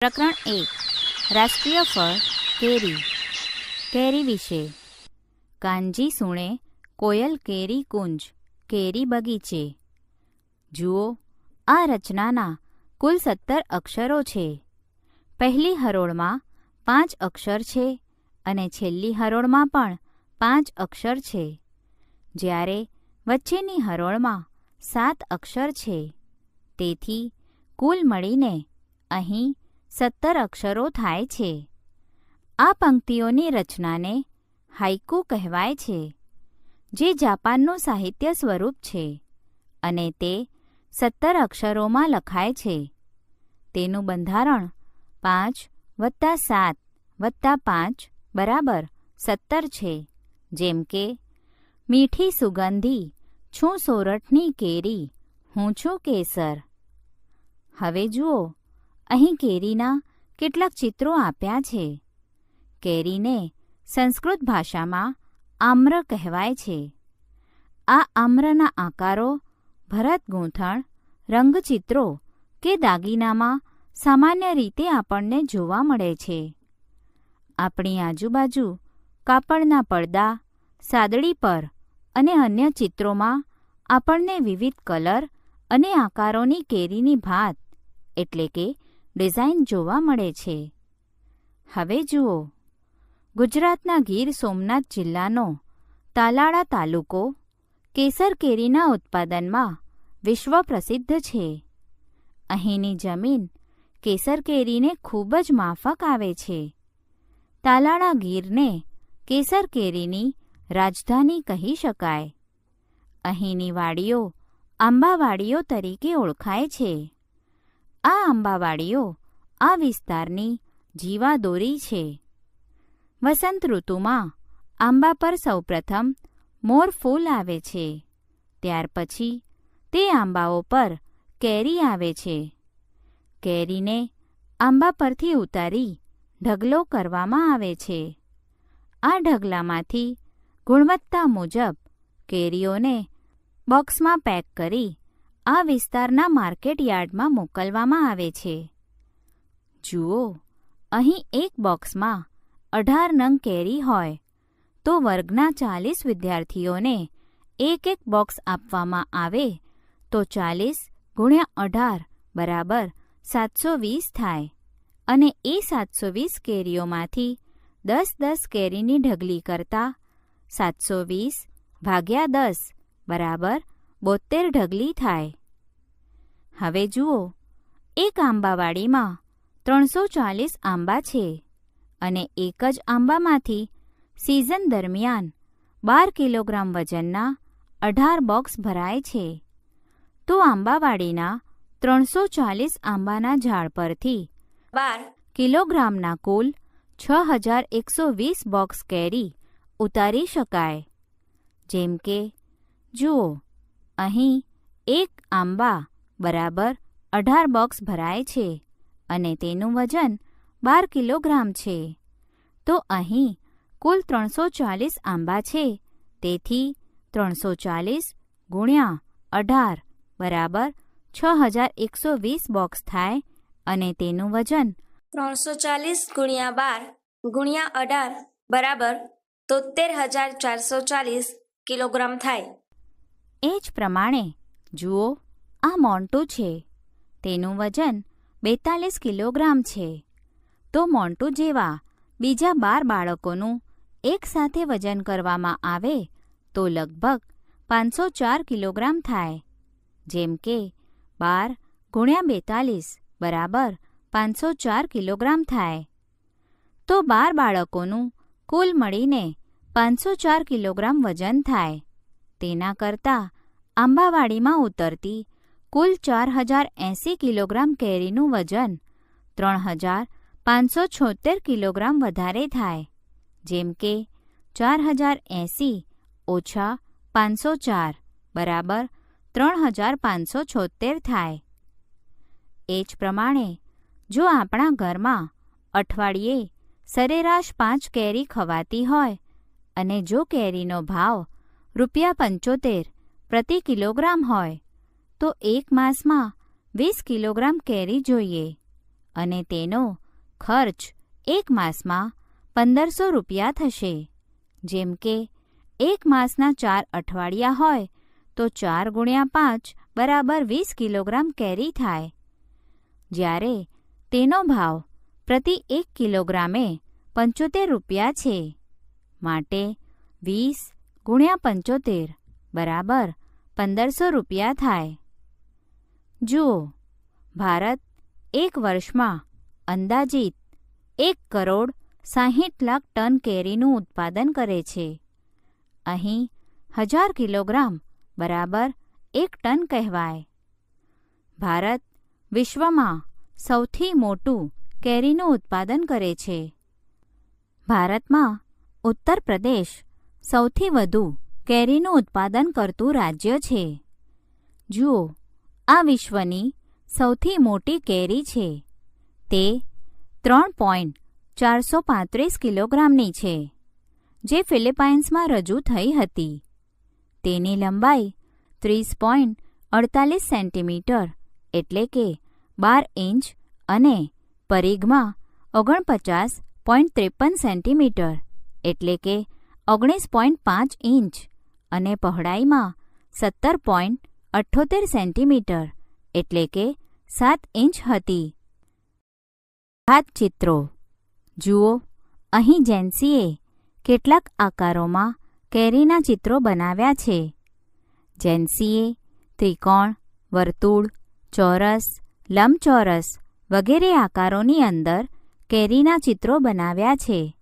પ્રકરણ એક. રાષ્ટ્રીય ફળ, કેરી. કેરી વિશે. કાનજી સુણે, કોયલ કેરી કુંજ, કેરી બગીચે. જુઓ, આ રચનાના કુલ સત્તર અક્ષરો છે. પહેલી હરોળમાં પાંચ અક્ષર છે અને છેલ્લી હરોળમાં પણ પાંચ અક્ષર છે. જ્યારે વચ્ચેની હરોળમાં સાત અક્ષર છે. તેથી કુલ મળીને અહીં સત્તર અક્ષરો થાય છે. આ પંક્તિઓની રચનાને હાઇકુ કહેવાય છે, જે જાપાનનું સાહિત્ય સ્વરૂપ છે અને તે સત્તર અક્ષરોમાં લખાય છે. તેનું બંધારણ પાંચ વત્તા સાત વત્તા પાંચ બરાબર સત્તર છે, જેમ કે, મીઠી સુગંધી, છું સોરઠની કેરી, હું છું કેસર. હવે જુઓ અહીં કેરીના કેટલાક ચિત્રો આપ્યા છે. કેરીને સંસ્કૃત ભાષામાં આમ્ર કહેવાય છે. આ આમ્રના આકારો, ભરત ગૂંથણ, રંગચિત્રો કે દાગીનામાં સામાન્ય રીતે આપણને જોવા મળે છે. આપણી આજુબાજુ કાપડના પડદા, સાદડી પર અને અન્ય ચિત્રોમાં આપણને વિવિધ કલર અને આકારોની કેરીની ભાત, એટલે કે ડિઝાઇન જોવા મળે છે. હવે જુઓ. ગુજરાતના ગીર સોમનાથ જિલ્લાનો તાલાળા તાલુકો કેસર કેરીના ઉત્પાદનમાં વિશ્વ પ્રસિદ્ધ છે. અહીંની જમીન કેસર કેરીને ખૂબ જ માફક આવે છે. તાલાળા ગીરને કેસર કેરીની રાજધાની કહી શકાય. અહીંની વાડીઓ આંબાવાડીઓ તરીકે ઓળખાય છે. આ આંબાવાડીઓ આ વિસ્તારની જીવાદોરી છે. વસંત ઋતુમાં આંબા પર સૌપ્રથમ મોર ફૂલ આવે છે. ત્યાર પછી તે આંબાઓ પર કેરી આવે છે. કેરીને આંબા પરથી ઉતારી ઢગલો કરવામાં આવે છે. આ ઢગલામાંથી ગુણવત્તા મુજબ કેરીઓને બોક્સમાં પેક કરી આ વિસ્તારના માર્કેટ યાર્ડમાં મોકલવામાં આવે છે. જુઓ, અહીં એક બોક્સમાં અઢાર નંગ કેરી હોય. તો વર્ગના ચાલીસ વિદ્યાર્થીઓને એક એક બોક્સ આપવામાં આવે તો ચાલીસ ગુણ્યા અઢાર બરાબર સાતસો વીસ થાય. અને એ સાતસો વીસ કેરીઓમાંથી દસ દસ કેરીની ઢગલી કરતા સાતસો વીસ ભાગ્યા દસ બરાબર બોતેર ઢગલી થાય. હવે જુઓ, એક આંબાવાડીમાં ત્રણસો ચાલીસ આંબા છે અને એક જ આંબામાંથી સિઝન દરમિયાન બાર કિલોગ્રામ વજનના અઢાર બોક્સ ભરાય છે. તો આંબાવાડીના ત્રણસો ચાલીસ આંબાના ઝાડ પરથી બાર કિલોગ્રામના કુલ છ હજાર એકસો વીસ બોક્સ કેરી ઉતારી શકાય. જેમ કે, જુઓ અહીં એક આંબા બરાબર અઢાર બોક્સ ભરાય છે અને તેનું વજન બાર કિલોગ્રામ છે. તો અહીં કુલ ત્રણસો ચાલીસ આંબા છે. તેથી ત્રણસો ચાલીસ ગુણ્યા અઢાર બરાબર છ હજાર એકસો વીસ બોક્સ થાય અને તેનું વજન ત્રણસો ચાલીસ ગુણ્યા બાર ગુણ્યા અઢાર બરાબર તોતેર હજાર ચારસો ચાલીસ કિલોગ્રામ થાય. એ જ પ્રમાણે, જુઓ, આ મોન્ટુ છે. તેનું વજન બેતાલીસ કિલોગ્રામ છે. તો મોન્ટુ જેવા બીજા બાર બાળકોનું એકસાથે વજન કરવામાં આવે, તો લગભગ પાંચસો ચાર કિલોગ્રામ થાય. જેમ કે, બાર ગુણ્યા બેતાલીસ બરાબર પાંચસો ચાર કિલોગ્રામ થાય. તો બાર બાળકોનું કુલ મળીને પાંચસો ચાર કિલોગ્રામ વજન થાય. તેના કરતાં આંબાવાડીમાં ઉતરતી કુલ ચાર હજાર એંસી કિલોગ્રામ કેરીનું વજન ત્રણ હજાર પાંચસો છોતેર કિલોગ્રામ વધારે થાય. જેમ કે ચાર હજાર એંસી ઓછા પાંચસો ચાર બરાબર ત્રણ હજાર પાંચસો છોતેર થાય. એ જ પ્રમાણે જો આપણા ઘરમાં અઠવાડિયે સરેરાશ પાંચ કેરી ખવાતી હોય અને જો કેરીનો ભાવ રૂપિયા પંચોતેર પ્રતિ કિલોગ્રામ હોય, તો એક માસમાં વીસ કિલોગ્રામ કેરી જોઈએ અને તેનો ખર્ચ એક માસમાં પંદરસો રૂપિયા થશે. જેમ કે, એક માસના ચાર અઠવાડિયા હોય, તો ચાર ગુણ્યા પાંચ બરાબર વીસ કિલોગ્રામ કેરી થાય. જ્યારે તેનો ભાવ પ્રતિ એક કિલોગ્રામે પંચોતેર રૂપિયા છે. માટે વીસ ગુણ્યા પંચોતેર બરાબર, પંદરસો રૂપિયા થાય. જુઓ, ભારત એક વર્ષમાં અંદાજિત એક કરોડ સાહીઠ લાખ ટન કેરીનું ઉત્પાદન કરે છે. અહીં હજાર કિલોગ્રામ બરાબર એક ટન કહેવાય. ભારત વિશ્વમાં સૌથી મોટું કેરીનું ઉત્પાદન કરે છે. ભારતમાં ઉત્તર પ્રદેશ સૌથી વધુ કેરીનું ઉત્પાદન કરતું રાજ્ય છે. જુઓ, આ વિશ્વની સૌથી મોટી કેરી છે. તે ત્રણ પોઈન્ટ ચારસો પાંત્રીસ કિલોગ્રામની છે, જે ફિલિપાઇન્સમાં રજૂ થઈ હતી. તેની લંબાઈ ત્રીસ પોઈન્ટ અડતાલીસ સેન્ટીમીટર એટલે કે બાર ઇંચ અને પરિઘમાં ઓગણપચાસ પોઈન્ટ ત્રેપન સેન્ટીમીટર એટલે કે ઓગણીસ પોઈન્ટ પાંચ ઇંચ. અને પહોળાઈમાં સત્તર પોઈન્ટ અઠ્ઠોતેર સેન્ટીમીટર, એટલે કે સાત ઇંચ હતી. ચિત્રો જુઓ, અહીં જેન્સીએ કેટલાક આકારોમાં કેરીના ચિત્રો બનાવ્યા છે. જેન્સીએ ત્રિકોણ, વર્તુળ, ચોરસ, લંબચોરસ વગેરે આકારોની અંદર કેરીના ચિત્રો બનાવ્યા છે.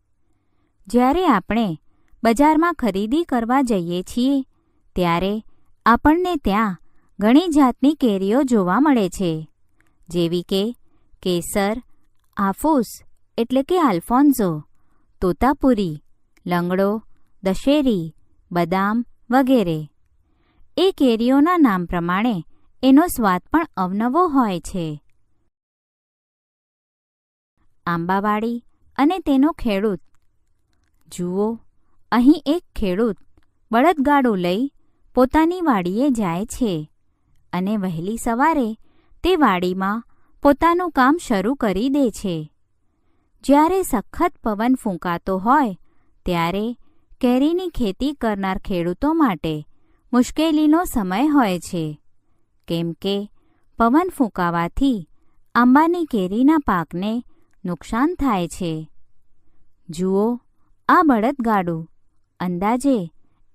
જ્યારે આપણે બજારમાં ખરીદી કરવા જઈએ છીએ, ત્યારે આપણને ત્યાં ઘણી જાતની કેરીઓ જોવા મળે છે. જેવી કે કેસર, આફૂસ એટલે કે આલ્ફોન્ઝો તોતાપુરી, લંગડો, દશેરી, બદામ વગેરે. એ કેરીઓના નામ પ્રમાણે એનો સ્વાદ પણ અવનવો હોય છે. આંબાવાડી અને તેનો ખેડૂત. જુઓ અહીં એક ખેડૂત બળદગાડું લઈ પોતાની વાડીએ જાય છે અને વહેલી સવારે તે વાડીમાં પોતાનું કામ શરૂ કરી દે છે. જ્યારે સખત પવન ફૂંકાતો હોય, ત્યારે કેરીની ખેતી કરનાર ખેડૂતો માટે મુશ્કેલીનો સમય હોય છે. કેમ કે પવન ફૂંકાવાથી આંબાની કેરીના પાકને નુકસાન થાય છે. જુઓ આ બળદગાડું અંદાજે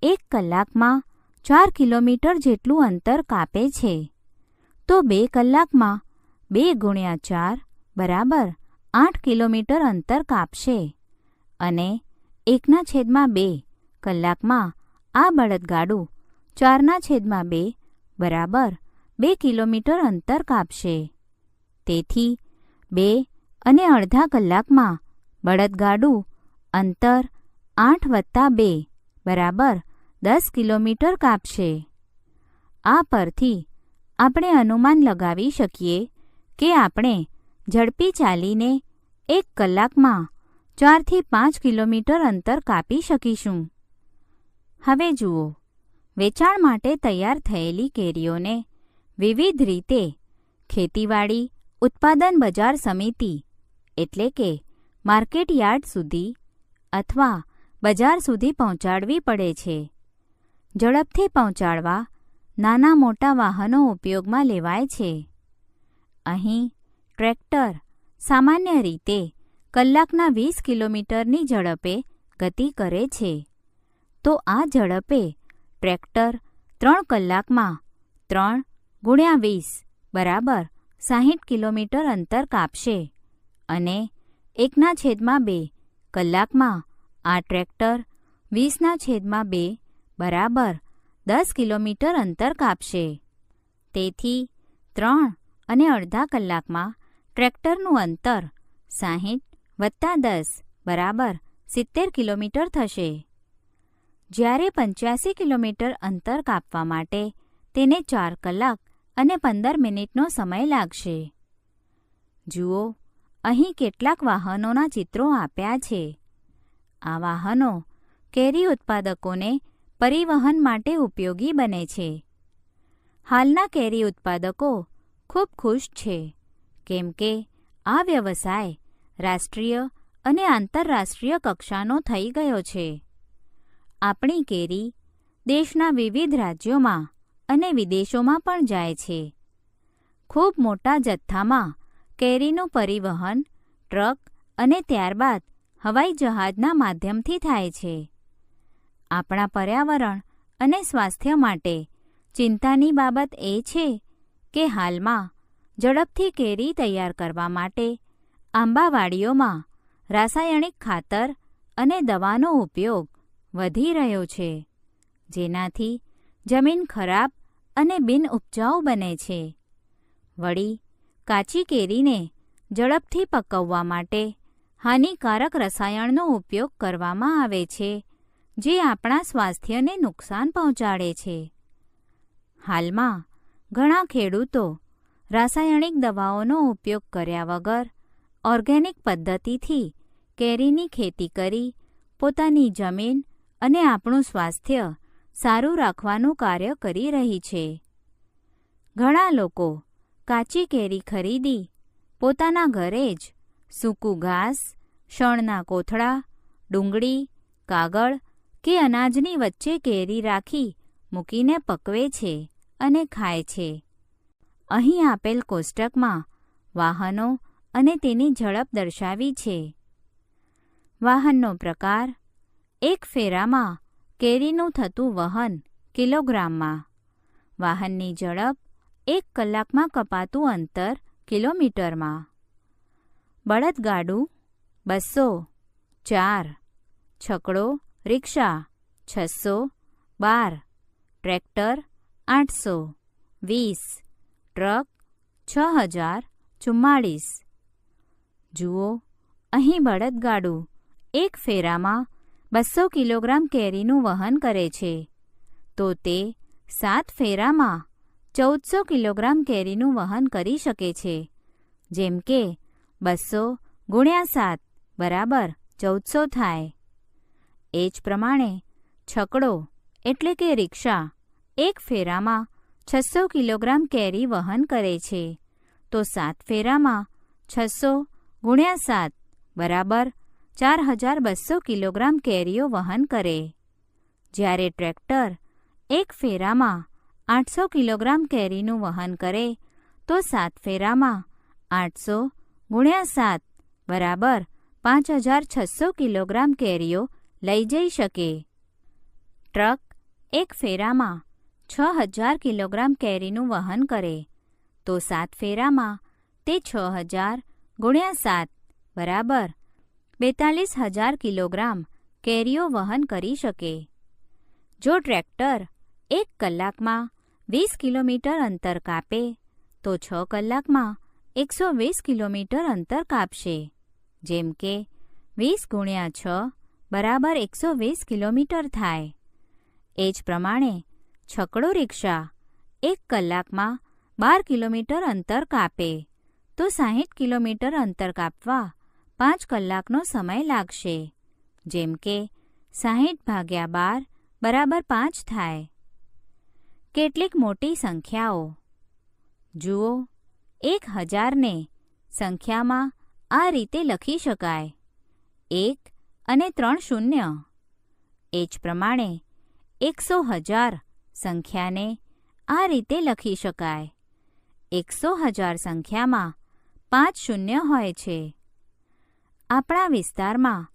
એક કલાકમાં ચાર કિલોમીટર જેટલું અંતર કાપે છે. તો બે કલાકમાં બે ગુણ્યા ચાર બરાબર આઠ કિલોમીટર અંતર કાપશે. અને એકના છેદમાં બે કલાકમાં આ બળદગાડું ચારના છેદમાં બે બરાબર બે કિલોમીટર અંતર કાપશે. તેથી બે અને અડધા કલાકમાં બળદગાડું અંતર આઠ વત્તા બે, બરાબર, દસ કિલોમીટર કાપશે. આ પરથી આપણે અનુમાન લગાવી શકીએ કે આપણે ઝડપી ચાલીને એક કલાકમાં ચારથી પાંચ કિલોમીટર અંતર કાપી શકીશું. હવે જુઓ, વેચાણ માટે તૈયાર થયેલી કેરીઓને વિવિધ રીતે ખેતીવાડી, ઉત્પાદન બજાર સમિતિ, એટલે કે માર્કેટ યાર્ડ સુધી અથવા બજાર સુધી પહોંચાડવી પડે છે. ઝડપથી પહોંચાડવા નાના મોટા વાહનો ઉપયોગમાં લેવાય છે. અહીં ટ્રેક્ટર સામાન્ય રીતે કલાકના વીસ કિલોમીટરની ઝડપે ગતિ કરે છે. તો આ ઝડપે ટ્રેક્ટર ત્રણ કલાકમાં ત્રણ ગુણ્યા વીસ બરાબર સાહીઠ કિલોમીટર અંતર કાપશે અને એકના છેદમાં બે કલાકમાં આ ટ્રેક્ટર વીસના છેદમાં બે બરાબર દસ કિલોમીટર અંતર કાપશે. તેથી ત્રણ અને અડધા કલાકમાં ટ્રેક્ટરનું અંતર સાહીઠ વત્તા દસ બરાબર સિત્તેર કિલોમીટર થશે. જ્યારે પંચ્યાસી કિલોમીટર અંતર કાપવા માટે તેને ચાર કલાક અને પંદર મિનિટનો સમય લાગશે. જુઓ, અહીં કેટલાક વાહનોના ચિત્રો આપ્યા છે. આ વાહનો કેરી ઉત્પાદકોને પરિવહન માટે ઉપયોગી બને છે. હાલના કેરી ઉત્પાદકો ખૂબ ખુશ છે, કેમ કે આ વ્યવસાય રાષ્ટ્રીય અને આંતરરાષ્ટ્રીય કક્ષાનો થઈ ગયો છે. આપણી કેરી દેશના વિવિધ રાજ્યોમાં અને વિદેશોમાં પણ જાય છે. ખૂબ મોટા જથ્થામાં કેરીનું પરિવહન, ટ્રક અને ત્યારબાદ હવાઈ જહાજના માધ્યમથી થાય છે. આપણા પર્યાવરણ અને સ્વાસ્થ્ય માટે ચિંતાની બાબત એ છે કે હાલમાં ઝડપથી કેરી તૈયાર કરવા માટે આંબાવાડીઓમાં રાસાયણિક ખાતર અને દવાનો ઉપયોગ વધી રહ્યો છે, જેનાથી જમીન ખરાબ અને બિનઉપજાઉ બને છે. વળી કાચી કેરીને ઝડપથી પકવવા માટે હાનિકારક રસાયણનો ઉપયોગ કરવામાં આવે છે, જે આપણા સ્વાસ્થ્યને નુકસાન પહોંચાડે છે. હાલમાં, ઘણા ખેડૂતો રાસાયણિક દવાઓનો ઉપયોગ કર્યા વગર ઓર્ગેનિક પદ્ધતિથી કેરીની ખેતી કરી, પોતાની જમીન અને આપણું સ્વાસ્થ્ય સારું રાખવાનું કાર્ય કરી રહી છે. ઘણા લોકો કાચી કેરી ખરીદી, પોતાના ઘરે જ સૂકું ઘાસ, શણના કોથળા, ડુંગળી, કાગળ કે અનાજની વચ્ચે કેરી રાખી મૂકીને પકવે છે અને ખાય છે. અહીં આપેલ કોષ્ટકમાં વાહનો અને તેની ઝડપ દર્શાવી છે. વાહનનો પ્રકાર, એક ફેરામાં કેરીનું થતું વહન કિલોગ્રામમાં. વાહનની ઝડપ એક કલાકમાં કપાતું અંતર કિલોમીટરમાં. બળદગાડું, બસો, ચાર, છકડો, રિક્ષા, છસો, બાર, ટ્રેક્ટર, આઠસો, વીસ, ટ્રક, છ હજાર, ચુમ્માળીસ. જુઓ, અહીં બળદગાડું એક ફેરામાં બસો કિલોગ્રામ કેરીનું વહન કરે છે. તો તે સાત ફેરામાં ચૌદસો કિલોગ્રામ કેરીનું વહન કરી શકે છે. જેમ કે બસો ગુણ્યા સાત બરાબર ચૌદસો થાય. એ જ પ્રમાણે છકડો એટલે કે રિક્ષા એક ફેરામાં છસો કિલોગ્રામ કેરી વહન કરે છે. તો સાત ફેરામાં છસો ગુણ્યા સાત બરાબર ચાર હજાર બસો કિલોગ્રામ કેરીઓ વહન કરે. જ્યારે ટ્રેક્ટર એક ફેરામાં આઠસો કિલોગ્રામ કેરીનું વહન કરે, તો સાત ફેરામાં આઠસો ગુણ્યા સાત બરાબર પાંચ હજાર છસો કિલોગ્રામ કેરીઓ લઈ જઈ શકે. ટ્રક એક ફેરામાં છ હજાર કિલોગ્રામ કેરીનું વહન કરે. તો સાત ફેરામાં તે છ હજાર ગુણ્યા સાત બરાબર બેતાલીસ હજાર કિલોગ્રામ કેરીઓ વહન કરી શકે. જો ટ્રેક્ટર એક કલાકમાં વીસ કિલોમીટર અંતર કાપે, તો છ કલાકમાં એકસો વીસ કિલોમીટર અંતર કાપશે. જેમ કે, વીસ ગુણ્યા છ બરાબર એકસો વીસ કિલોમીટર થાય. એ જ પ્રમાણે છકડો રિક્ષા એક કલાકમાં બાર કિલોમીટર અંતર કાપે. તો સાહીઠ કિલોમીટર અંતર કાપવા પાંચ કલાકનો સમય લાગશે. જેમ કે, સાહીઠ ભાગ્યા બાર બરાબર પાંચ થાય. કેટલીક મોટી સંખ્યાઓ. જુઓ એક હજારને. સંખ્યામાં આ રીતે લખી શકાય. એક અને ત્રણ શૂન્ય. એ જ પ્રમાણે એકસો હજાર સંખ્યાને આ રીતે લખી શકાય. એકસો હજાર સંખ્યામાં પાંચ શૂન્ય હોય છે. આપણા વિસ્તારમાં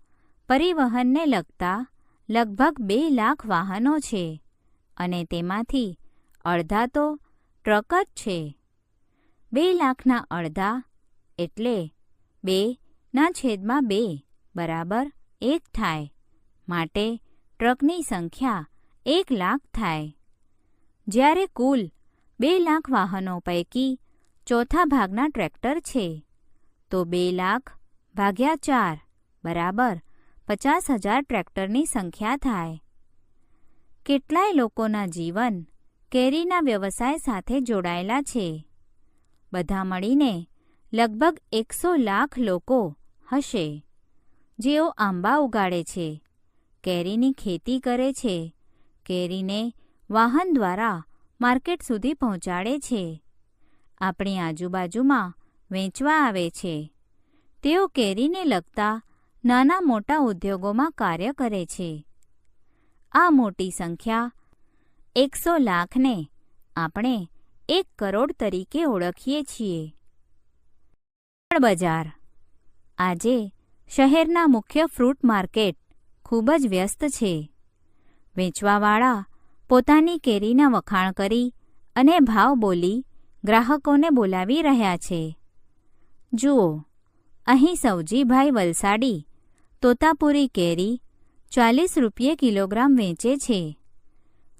પરિવહનને લગતા લગભગ બે લાખ વાહનો છે અને તેમાંથી અડધા તો ટ્રક જ છે. બે લાખના અડધા એટલે બે ના છેદમાં બે બરાબર એક થાય. માટે ટ્રકની સંખ્યા એક લાખ થાય. જ્યારે કુલ બે લાખ વાહનો પૈકી ચોથા ભાગના ટ્રેક્ટર છે, તો બે લાખ ભાગ્યા ચાર બરાબર પચાસ હજાર ટ્રેક્ટરની સંખ્યા થાય. કેટલાય લોકોના જીવન કેરીના વ્યવસાય સાથે જોડાયેલા છે. બધા મળીને લગભગ એકસો લાખ લોકો હશે. જેઓ આંબા ઉગાડે છે, કેરીની ખેતી કરે છે, કેરીને વાહન દ્વારા માર્કેટ સુધી પહોંચાડે છે. આપણી આજુબાજુમાં વેચવા આવે છે. તેઓ કેરીને લગતા નાના મોટા ઉદ્યોગોમાં કાર્ય કરે છે. આ મોટી સંખ્યા એકસો લાખને આપણે એક કરોડ તરીકે ઓળખીએ છીએ. બજાર આજે શહેરના મુખ્ય ફ્રૂટ માર્કેટ ખૂબ જ વ્યસ્ત છે. વેચવાવાળા પોતાની કેરીના વખાણ કરી અને ભાવ બોલી ગ્રાહકોને બોલાવી રહ્યા છે. જુઓ, અહીં સૌજીભાઈ વલસાડી તોતાપુરી કેરી ચાલીસ રૂપિયે કિલોગ્રામ વેચે છે.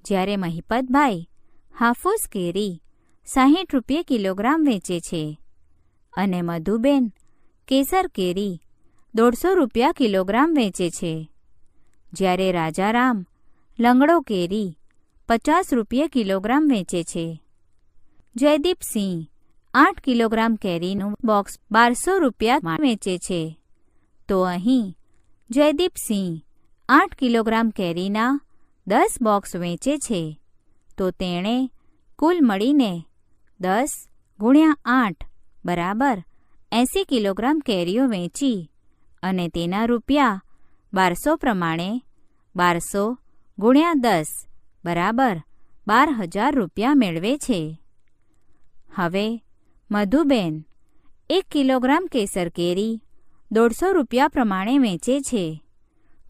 જ્યારે મહિપતભાઈ હાફૂસ કેરી સાહીઠ રૂપિયે કિલોગ્રામ વેચે છે. અને મધુબેન, કેસર કેરી, દોઢસો રૂપિયા કિલોગ્રામ વેચે છે. જ્યારે રાજારામ, લંગડો કેરી, પચાસ રૂપિયે કિલોગ્રામ વેચે છે. જયદીપસિંહ, આઠ કિલોગ્રામ કેરીનું બોક્સ બારસો રૂપિયામાં વેચે છે. તો અહીં, જયદીપસિંહ, આઠ કિલોગ્રામ કેરીના દસ બોક્સ વેચે છે. તો તેણે કુલ મળીને દસ ગુણ્યા આઠ બરાબર એંસી કિલોગ્રામ કેરીઓ વેચી અને તેના રૂપિયા બારસો પ્રમાણે બારસો ગુણ્યા દસ બરાબર બાર હજાર રૂપિયા મેળવે છે. હવે મધુબેન, એક કિલોગ્રામ કેસર કેરી દોઢસો રૂપિયા પ્રમાણે વેચે છે.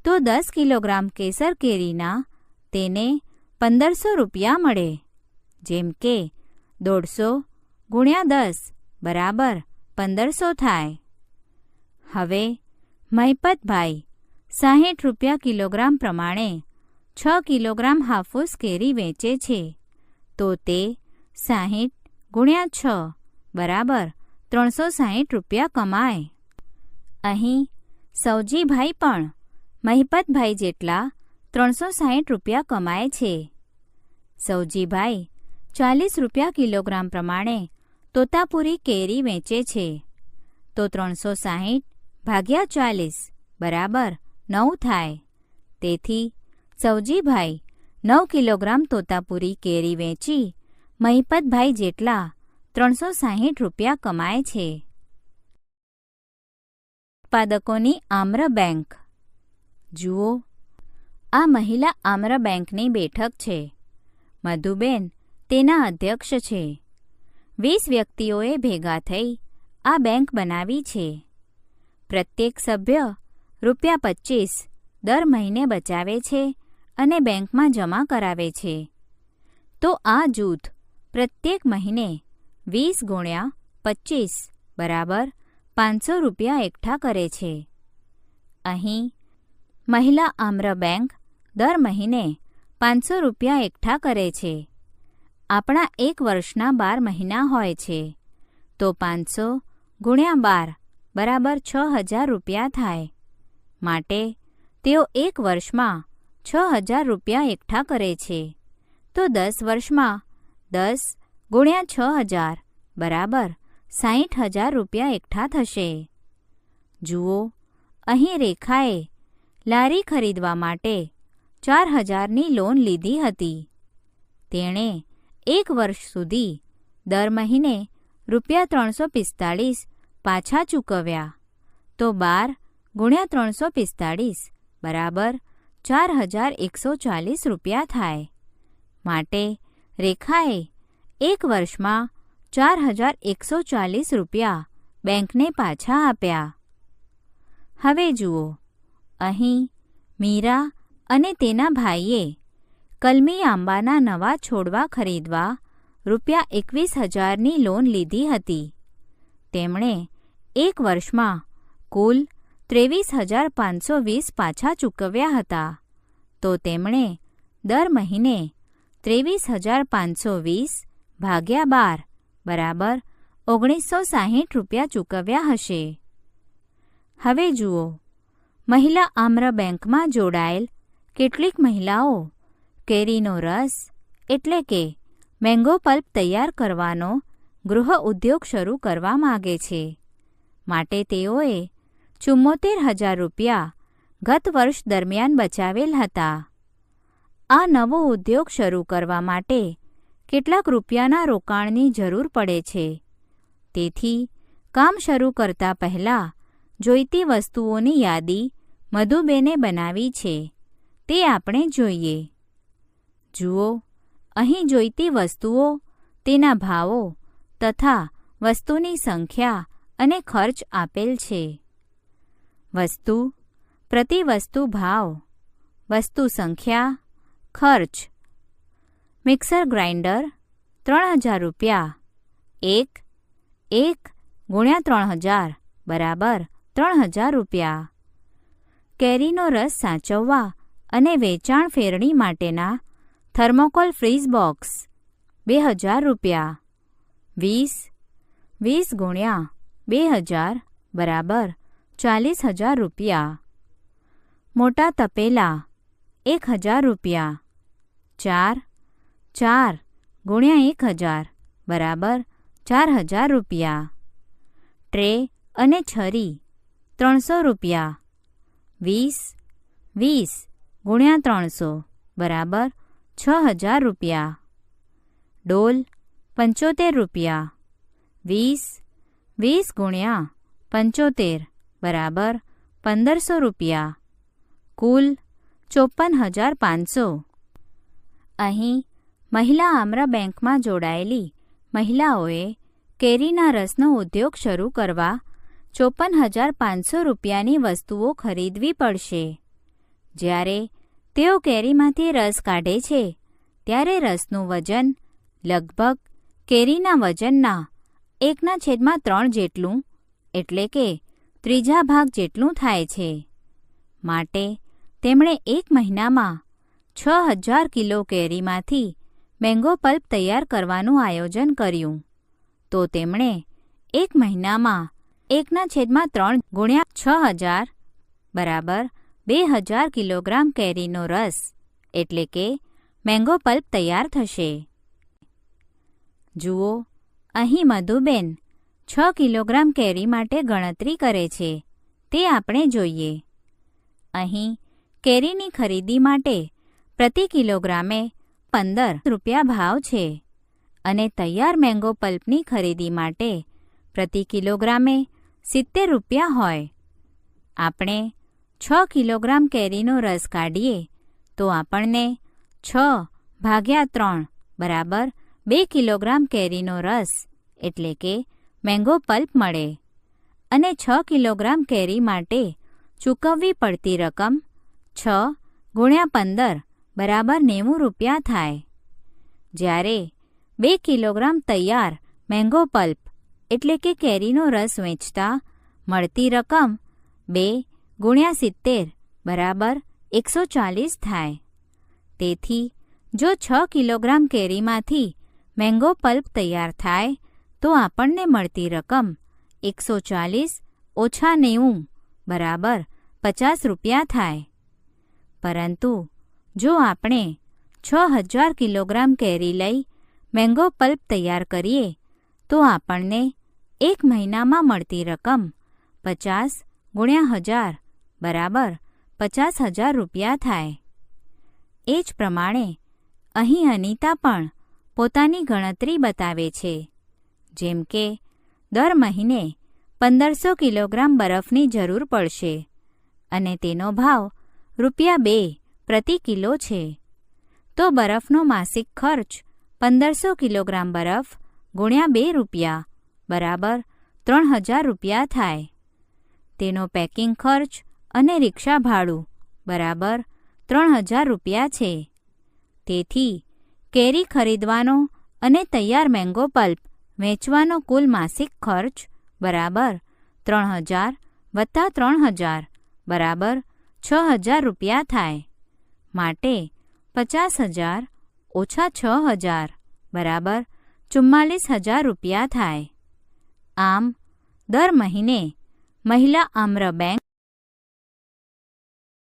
તો દસ કિલોગ્રામ કેસર કેરીના તેને પંદરસો રૂપિયા મળે. જેમ કે દોઢસો ગુણ્યા દસ બરાબર પંદરસો થાય. હવે મહિપતભાઈ, સાહીઠ રૂપિયા કિલોગ્રામ પ્રમાણે છ કિલોગ્રામ હાફૂસ કેરી વેચે છે. તો તે સાહીઠ ગુણ્યા છ બરાબર ત્રણસો સાહીઠ રૂપિયા કમાય. અહીં સૌજીભાઈ પણ મહિપતભાઈ જેટલા ત્રણસો સાહીઠ રૂપિયા કમાય છે. સૌજીભાઈ ચાલીસ રૂપિયા કિલોગ્રામ પ્રમાણે તોતાપુરી કેરી વેચે છે. તો ત્રણસો સાહીઠ ભાગ્યા ચાલીસ બરાબર નવ થાય. તેથી સૌજીભાઈ નવ કિલોગ્રામ તોતાપુરી કેરી વેચી મહિપતભાઈ જેટલા ત્રણસો સાહીઠ રૂપિયા કમાય છે. ઉત્પાદકોની આમ્ર બેંક. જુઓ, આ મહિલા આમ્ર બેંકની બેઠક છે. મધુબેન તેના અધ્યક્ષ છે. વીસ વ્યક્તિઓએ ભેગા થઈ આ બેંક બનાવી છે. પ્રત્યેક સભ્ય રૂપિયા પચીસ દર મહિને બચાવે છે અને બેંકમાં જમા કરાવે છે. તો આ જૂથ પ્રત્યેક મહિને વીસ ગુણ્યા પચીસ બરાબર પાંચસો રૂપિયા એકઠા કરે છે. અહીં મહિલા આમ્ર બેંક દર મહિને પાંચસો રૂપિયા એકઠા કરે છે. આપણા એક વર્ષના બાર મહિના હોય છે. તો પાંચસો ગુણ્યા બાર બરાબર છ હજાર રૂપિયા થાય. માટે તેઓ એક વર્ષમાં છ હજાર રૂપિયા એકઠા કરે છે. તો દસ વર્ષમાં દસ ગુણ્યા છ હજાર બરાબર સાહીઠ હજાર રૂપિયા એકઠા થશે. જુઓ, અહીં રેખાએ લારી ખરીદવા માટે ચાર હજારની લોન લીધી હતી. તેણે એક વર્ષ સુધી દર મહિને રૂપિયા ત્રણસો પિસ્તાળીસ પાછા ચૂકવ્યા. તો બાર ગુણ્યા ત્રણસો પિસ્તાળીસ બરાબર ચાર હજાર એકસો ચાલીસ રૂપિયા થાય. માટે રેખાએ એક વર્ષમાં ચાર હજાર એકસો ચાલીસ રૂપિયા બેંકને પાછા આપ્યા. હવે જુઓ, અહીં મીરા અને તેના ભાઈએ કલમી આંબાના નવા છોડવા ખરીદવા રૂપિયા એકવીસ હજારની લોન લીધી હતી. તેમણે એક વર્ષમાં કુલ ત્રેવીસ હજાર પાંચસો વીસ પાછા ચૂકવ્યા હતા. તો તેમણે દર મહિને ત્રેવીસ હજાર પાંચસો વીસ ભાગ્યા બાર બરાબર ઓગણીસો સાહીઠ રૂપિયા ચૂકવ્યા હશે. હવે જુઓ, મહિલા આમ્ર બેંકમાં જોડાયેલ કેટલીક મહિલાઓ કેરીનો રસ એટલે કે મેંગો પલ્પ તૈયાર કરવાનો ગૃહ ઉદ્યોગ શરૂ કરવા માગે છે. માટે તેઓએ ચુમ્મોતેર હજાર રૂપિયા ગત વર્ષ દરમિયાન બચાવેલ હતા. આ નવો ઉદ્યોગ શરૂ કરવા માટે કેટલાક રૂપિયાના રોકાણની જરૂર પડે છે. તેથી કામ શરૂ કરતા પહેલાં જોઈતી વસ્તુઓની યાદી મધુબેને બનાવી છે. તે આપણે જોઈએ. જુઓ, અહીં જોઈતી વસ્તુઓ, તેના ભાવો તથા વસ્તુની સંખ્યા અને ખર્ચ આપેલ છે. વસ્તુ, પ્રતિ વસ્તુ ભાવ, વસ્તુ સંખ્યા, ખર્ચ. મિક્સર ગ્રાઇન્ડર, ત્રણ હજાર રૂપિયા. એક એક ગુણ્યા ત્રણ હજાર, બરાબર ત્રણ હજાર રૂપિયા. કેરીનો રસ સાચવવા અને વેચાણ ફેરણી માટેના થર્મોકોલ ફ્રીઝ બોક્સ, બે હજાર રૂપિયા. વીસ વીસ ગુણ્યા બે હજાર બરાબર ચાલીસ હજાર રૂપિયા. મોટા તપેલા, એક હજાર રૂપિયા. ચાર ચાર ગુણ્યા એક હજાર બરાબર ચાર હજાર રૂપિયા. ટ્રે અને છરી, ત્રણસો રૂપિયા. વીસ વીસ ગુણ્યા ત્રણસો બરાબર છ હજાર રૂપિયા. ડોલ પંચોતેર રૂપિયા. વીસ વીસ ગુણ્યા પંચોતેર બરાબર પંદરસો રૂપિયા. કુલ ચોપન હજાર પાંચસો. અહીં મહિલા આમ્ર બેંકમાં જોડાયેલી મહિલાઓએ કેરીના રસનો ઉદ્યોગ શરૂ કરવા ચોપન હજાર પાંચસો રૂપિયાની વસ્તુઓ ખરીદવી પડશે. જ્યારે તેઓ કેરીમાંથી રસ કાઢે છે. ત્યારે રસનું વજન લગભગ કેરીના વજનના એકના છેદમાં ત્રણ જેટલું, એટલે કે ત્રીજા ભાગ જેટલું થાય છે. માટે તેમણે એક મહિનામાં છ હજાર કિલો કેરીમાંથી મેંગો પલ્પ તૈયાર કરવાનું આયોજન કર્યું. તો તેમણે એક મહિનામાં એકના છેદમાં ત્રણ ગુણ્યા છ હજાર બરાબર બે હજાર કિલોગ્રામ કેરીનો રસ, એટલે કે મેંગો પલ્પ તૈયાર થશે. જુઓ, અહીં મધુબેન છ કિલોગ્રામ કેરી માટે ગણતરી કરે છે. તે આપણે જોઈએ. અહીં કેરીની ખરીદી માટે પ્રતિ કિલોગ્રામે પંદર રૂપિયા ભાવ છે અને તૈયાર મેંગો પલ્પની ખરીદી માટે પ્રતિ કિલોગ્રામે સિત્તેર રૂપિયા હોય. આપણે છ કિલોગ્રામ કેરીનો રસ કાઢીએ, તો આપણને છ ભાગ્યા ત્રણ બરાબર બે કિલોગ્રામ કેરીનો રસ, એટલે કે મેંગો પલ્પ મળે. અને છ કિલોગ્રામ કેરી માટે ચૂકવવી પડતી રકમ છ ગુણ્યા પંદર બરાબર નેવું રૂપિયા થાય. જ્યારે બે કિલોગ્રામ તૈયાર મેંગો પલ્પ, એટલે કે કેરીનો રસ વેચતા, મળતી રકમ બે ગુણ્યા સિત્તેર બરાબર એકસો ચાલીસ થાય તેથી, જો છ કિલોગ્રામ કેરીમાંથી મેંગો પલ્પ તૈયાર થાય, તો આપણને મળતી રકમ એકસો ચાલીસ ઓછા નેવું બરાબર પચાસ રૂપિયા થાય. પરંતુ, જો આપણે છ હજાર કિલોગ્રામ કેરી લઈ મેંગો પલ્પ તૈયાર કરીએ, તો આપણને એક મહિનામાં મળતી રકમ પચાસ ગુણ્યા હજાર બરાબર, પચાસ હજાર રૂપિયા થાય. એ જ પ્રમાણે અહીં અનિતા પણ પોતાની ગણતરી બતાવે છે. જેમ કે, દર મહિને પંદરસો કિલોગ્રામ બરફની જરૂર પડશે અને તેનો ભાવ રૂપિયા બે પ્રતિ કિલો છે. તો બરફનો માસિક ખર્ચ પંદરસો કિલોગ્રામ બરફ ગુણ્યા બે રૂપિયા, બરાબર ત્રણ હજાર રૂપિયા થાય. તેનો પેકિંગ ખર્ચ અને રિક્ષા ભાડું, બરાબર, ત્રણ હજાર રૂપિયા છે. તેથી, કેરી ખરીદવાનો અને તૈયાર મેંગો પલ્પ, વેચવાનો કુલ માસિક ખર્ચ, બરાબર, ત્રણ હજાર વત્તા ત્રણ હજાર, બરાબર, છ હજાર રૂપિયા થાય. માટે, પચાસ હજાર ઓછા છ હજાર, બરાબર, ચુમ્માલીસ હજાર રૂપિયા થાય. આમ, દર મહિને, મહિલા આમ્ર બેંક